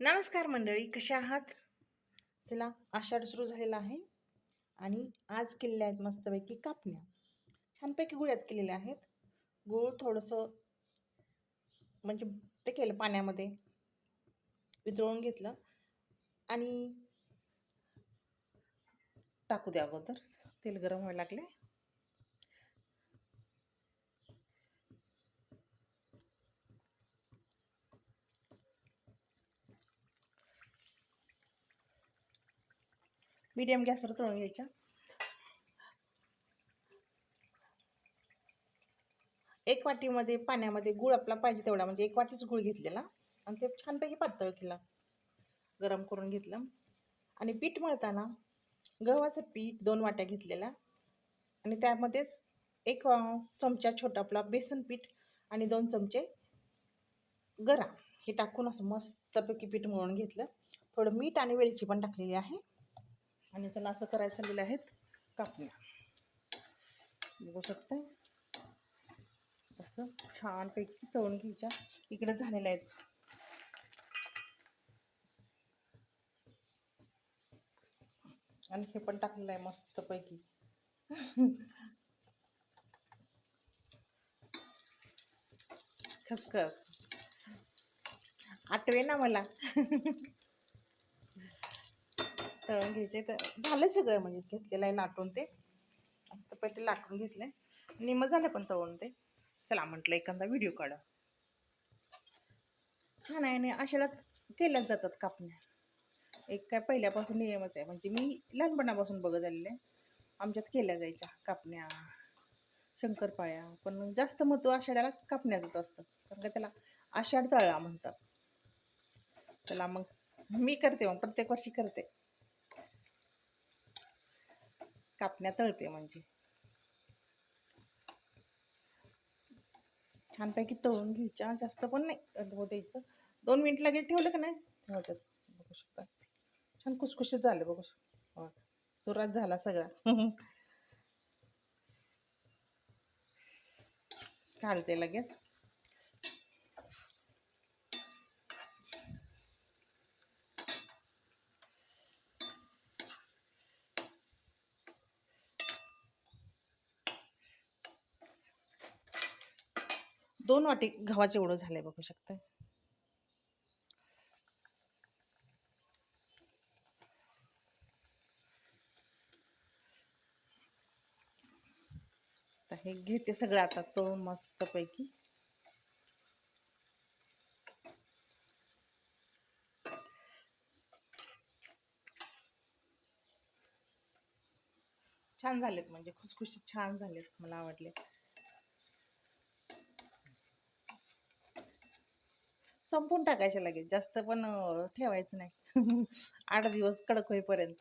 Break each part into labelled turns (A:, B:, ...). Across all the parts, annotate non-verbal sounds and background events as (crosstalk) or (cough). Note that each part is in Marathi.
A: नमस्कार मंडळी कशा आहात? चला आषाढ सुरू झालेला आहे आणि आज केलेल्या आहेत मस्तपैकी कापण्या. छानपैकी गुळ्यात केलेल्या आहेत. गूळ थोडंसं म्हणजे ते केलं पाण्यामध्ये वितळून घेतलं आणि टाकू द्या अगोदर. तेल गरम व्हायला लागले मीडियम गॅसवर तळून घ्यायच्या. एक वाटीमध्ये पाण्यामध्ये गूळ आपला पाहिजे तेवढा म्हणजे एक वाटीच गूळ घेतलेला. आणि ते छानपैकी पातळ केला. गरम करून घेतलं. आणि पीठ मळताना गव्हाचं पीठ दोन वाट्या घेतलेला आणि त्यामध्येच एक चमचा छोटा आपला बेसन पीठ आणि दोन चमचे गरा हे टाकून असं मस्तपैकी पीठ मळून घेतलं. थोडं मीठ आणि वेलची पण टाकलेली आहे. आणि चला असं करायचं चाललेलं आहेत कापण्या. बघू शकता असं छानपैकी तळून घ्यायच्या. इकडे झालेल्या आहेत. आणि हे पण टाकलेलं आहे मस्तपैकी. खसखस. आठवे ना मला. तळून घ्यायचे. तर झालं सगळं म्हणजे घेतलेलं आहे लाटून ते. असं तर पहिले लाटून घेतले. निम झालं पण तळून ते. चला म्हटलं एखादा व्हिडिओ काढा. छान आहे आणि आषाढात केल्याच जातात कापण्या. एक काय पहिल्यापासून नियमच आहे. म्हणजे मी लहानपणापासून बघत आलेले आहे. आमच्यात केल्या जायच्या कापण्या. शंकरपाळ्या. पण जास्त महत्त्व आषाढ्याला कापण्याचंच असतं. कारण का त्याला आषाढ तळा म्हणतात. त्याला मग मी करते मग. प्रत्येक वर्षी करते. कापण्या तळते म्हणजे. छानपैकी तळून घ्यायच्या जास्त पण नाही हलवू द्यायचं. दोन मिनिट लगेच ठेवलं का नाही? होतात बघू शकता. छान कुसकुशीत झालं बघू शकता. हो, चुरात झाला सगळा. (laughs) काढते लगेच. दोन वाटी गव्हाचं एवढं झाले बघू शकता. तर हे घेते सगळं आता तळून मस्तपैकी. छान झालेत म्हणजे खुसखुशीत छान झालेत मला आवडले संपून टाकायचे लगेच. जास्त पण ठेवायचं नाही. (laughs) आठ दिवस कडक होईपर्यंत.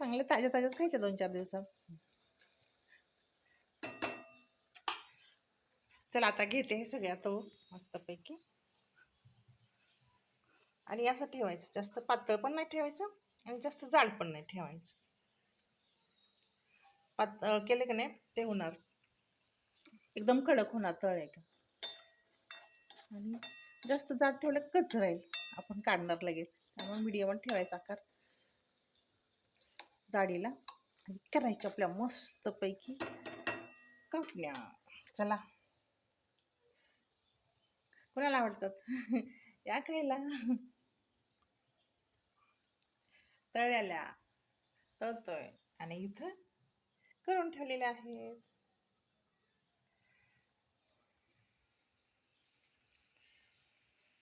A: चांगले ताज्या ताज्याच खायचे दोन चार दिवसात. चला आता घेते हे सगळ्या तो मस्तपैकी. आणि असं ठेवायचं. जास्त पातळ पण नाही ठेवायचं आणि जास्त जाड पण नाही ठेवायचं. पातळ केले की नाही? ते होणार. एकदम कडक होणार तळले का आणि जास्त जाड ठेवलं कच राहील. आपण काढणार लगेच. त्यामुळे मीडियम ठेवायचा आकार. जाडीला. आणि करायच्या आपल्या मस्तपैकी कापण्या. चला. कोणाला आवडतात? (laughs) या खायला. तळ्याला. तळतोय. आणि इथं करून ठेवलेले आहेत.